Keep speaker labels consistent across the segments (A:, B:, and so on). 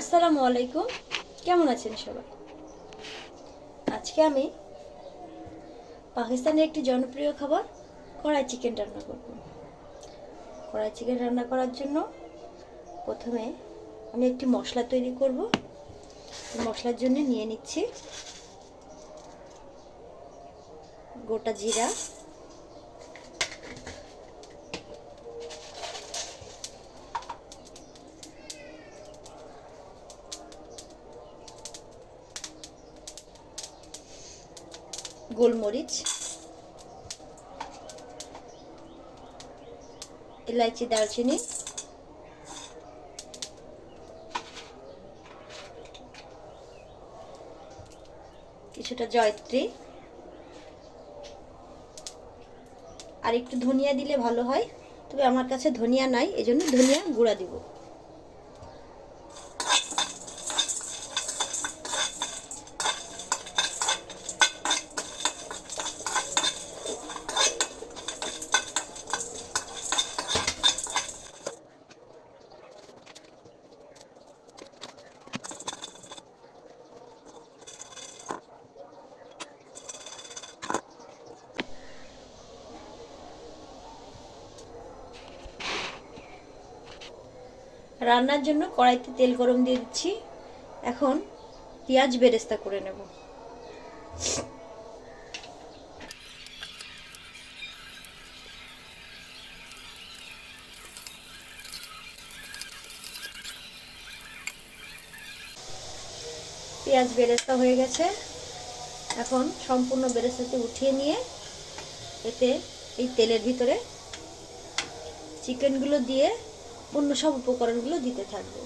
A: আসসালামু আলাইকুম। কেমন আছেন সবাই? আজকে আমি পাকিস্তানের একটি জনপ্রিয় খাবার, কড়াই চিকেন রান্না করব। কড়াই চিকেন রান্না করার জন্য প্রথমে আমি একটি মশলা তৈরি করব। মশলার জন্য নিয়ে নিচ্ছি গোটা জিরা গোলমরিচ ইলাইচি দারচিনি, কিছুটা জয়ত্রী, আর একটু ধনিয়া দিলে ভালো হয়, তবে আমার কাছে ধনিয়া নাই, এজন্য ধনিয়া গুঁড়া দিব। রান্নার জন্য কড়াইতে তেল গরম দিয়ে দিচ্ছি। এখন পেঁয়াজ বেরেস্তা করে নেব। পেঁয়াজ বেরেস্তা হয়ে গেছে। এখন সম্পূর্ণ বেরেস্তাতে উঠিয়ে নিয়ে এতে এই তেলের ভিতরে চিকেনগুলো দিয়ে অন্য সব উপকরণগুলো দিতে থাকব।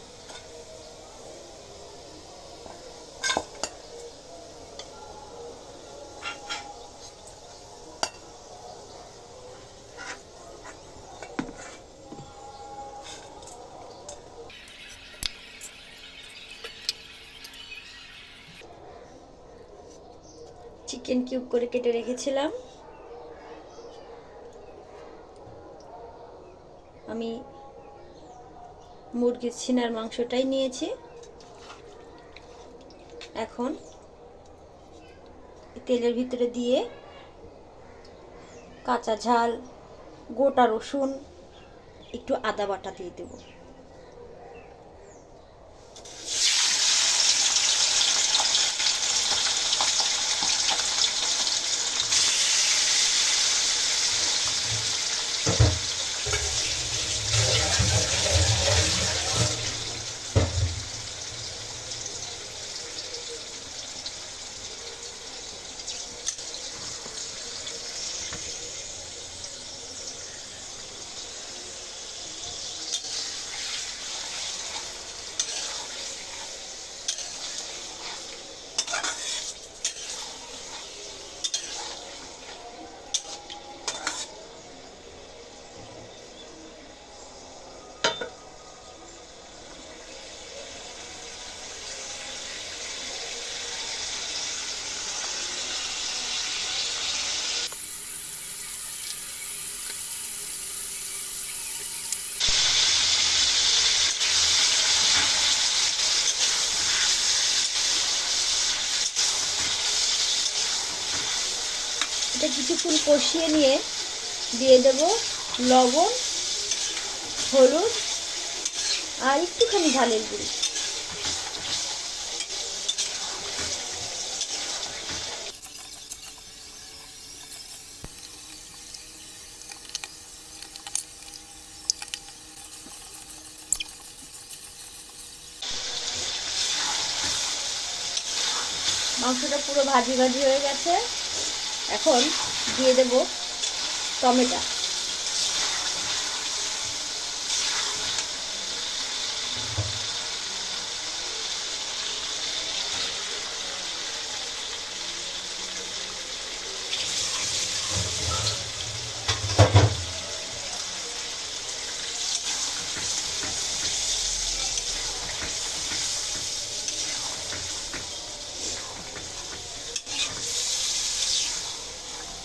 A: চিকেন কিউব করে কেটে রেখেছিলাম। আমি মুরগির ছিনার মাংসটাই নিয়েছি। এখন তেলের ভিতরে দিয়ে কাঁচা ঝাল, গোটা রসুন, একটু আদা বাটা দিয়ে দেবো। এটা কিছুক্ষণ কষিয়ে নিয়ে দিয়ে দেব লবণ, হলুদ আর একটুখানি ঝালের গুঁড়ি। মাংসটা পুরো ভাজি ভাজি হয়ে গেছে। এখন দিয়ে দেব টমেটো।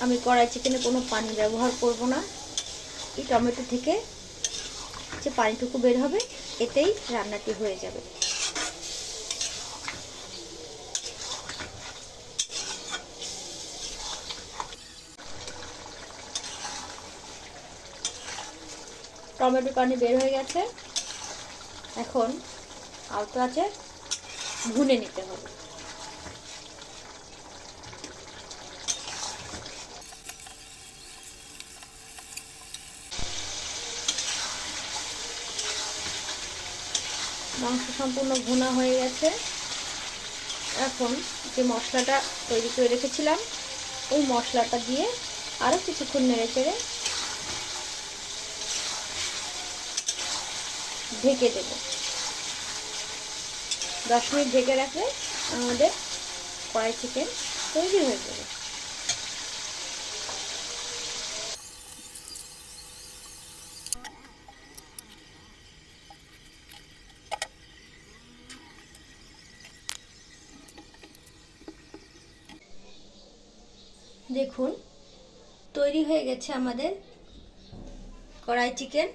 A: আমি কড়াই চিকেনে কোনো পানি ব্যবহার করব না। এই টমেটো থেকে যে পানিটুকু বের হবে, এতেই রান্নাটি হয়ে যাবে। টমেটো পানি বের হয়ে গেছে। এখন আলতো আছে, ভুনে নিতে হবে। মাংস সম্পূর্ণ ভুনা হয়ে গেছে। এখন যে মশলাটা তৈরি করে রেখেছিলাম, ওই মশলাটা দিয়ে আরও কিছুক্ষণ নেড়ে চেড়ে ঢেকে দেব। দশ মিনিট ঢেকে রাখলে আমাদের কড়াই চিকেন তৈরি হয়ে যাবে। দেখুন, তৈরি হয়ে গেছে আমাদের কড়াই চিকেন।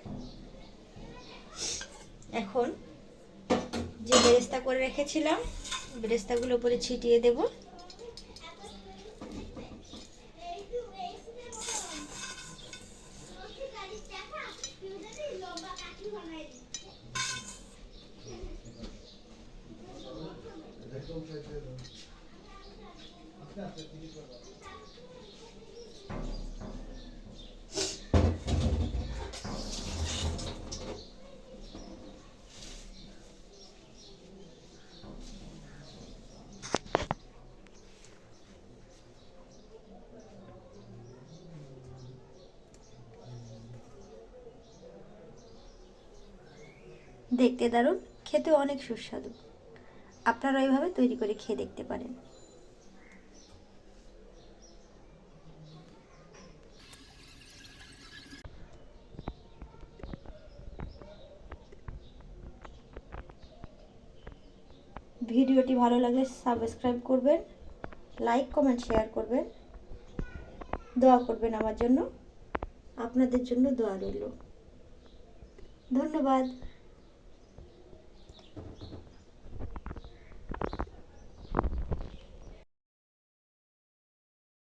A: এখন যে বেরেস্তা করে রেখেছিলাম, বেরেস্তাগুলো উপরে ছিটিয়ে দেব। দেখতে দারুণ খেতে অনেক সুস্বাদু। আপনারা এইভাবে তৈরি করে খেয়ে দেখতে পারেন। ভিডিওটি ভালো লাগলে সাবস্ক্রাইব করবেন, লাইক, কমেন্ট, শেয়ার করবেন। দোয়া করবেন আমার জন্য। আপনাদের জন্য দোয়া রইল। ধন্যবাদ।